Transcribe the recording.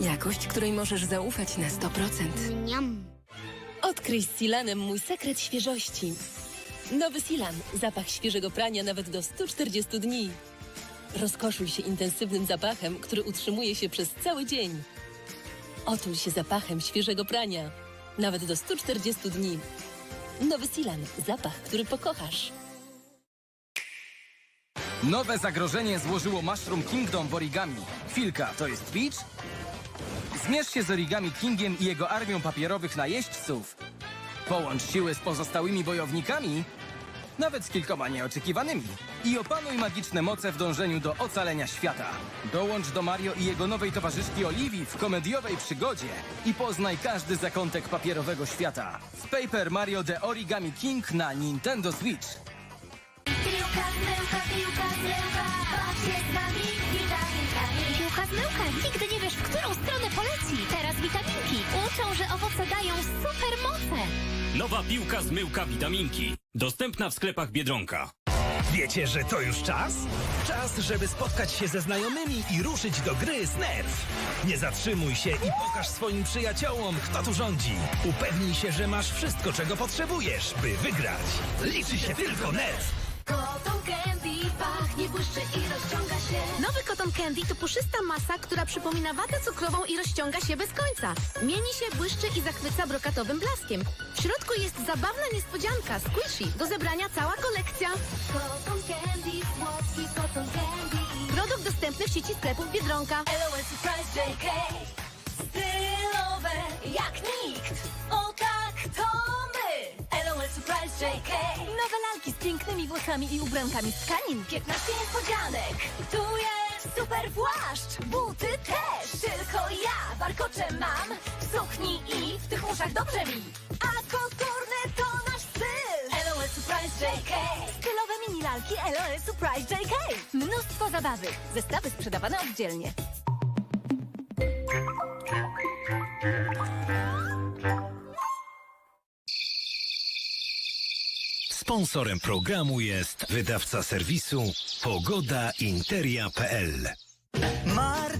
Jakość, której możesz zaufać na 100%. Niam. Odkryj z Silanem mój sekret świeżości. Nowy Silan. Zapach świeżego prania nawet do 140 dni. Rozkoszuj się intensywnym zapachem, który utrzymuje się przez cały dzień. Otul się zapachem świeżego prania. Nawet do 140 dni. Nowy Silan. Zapach, który pokochasz. Nowe zagrożenie złożyło Mushroom Kingdom w origami. Chwilka, to jest Peach? Zmierz się z Origami Kingiem i jego armią papierowych najeźdźców. Połącz siły z pozostałymi wojownikami, nawet z kilkoma nieoczekiwanymi. I opanuj magiczne moce w dążeniu do ocalenia świata. Dołącz do Mario i jego nowej towarzyszki Oliwii w komediowej przygodzie i poznaj każdy zakątek papierowego świata. W Paper Mario The Origami King na Nintendo Switch. Piłka, zmyłka, piłka, zmyłka, baw się z nami witaminkami. Piłka, zmyłka, nigdy nie wiesz, w którą stronę poleci. Teraz witaminki uczą, że owoce dają super moce. Nowa piłka zmyłka witaminki. Dostępna w sklepach Biedronka. Wiecie, że to już czas? Czas, żeby spotkać się ze znajomymi i ruszyć do gry z Nerf. Nie zatrzymuj się i pokaż swoim przyjaciołom, kto tu rządzi. Upewnij się, że masz wszystko, czego potrzebujesz, by wygrać. Liczy się tylko Nerf. Candy to puszysta masa, która przypomina watę cukrową i rozciąga się bez końca. Mieni się, błyszczy i zachwyca brokatowym blaskiem. W środku jest zabawna niespodzianka, squishy. Do zebrania cała kolekcja. Cotton candy, słodki cotton candy. Produkt dostępny w sieci sklepów Biedronka. LOL Surprise JK Stylowe jak nikt O tak, to my LOL Surprise JK Nowe lalki z pięknymi włosami i ubrankami z tkanin. 15 niespodzianek Tu super płaszcz Buty też Tylko ja warkocze mam W sukni i w tych uszach dobrze mi A koturny to nasz styl LOL Surprise JK Stylowe mini lalki LOL Surprise JK. Mnóstwo zabawy. Zestawy sprzedawane oddzielnie. Sponsorem programu jest wydawca serwisu pogodainteria.pl Mar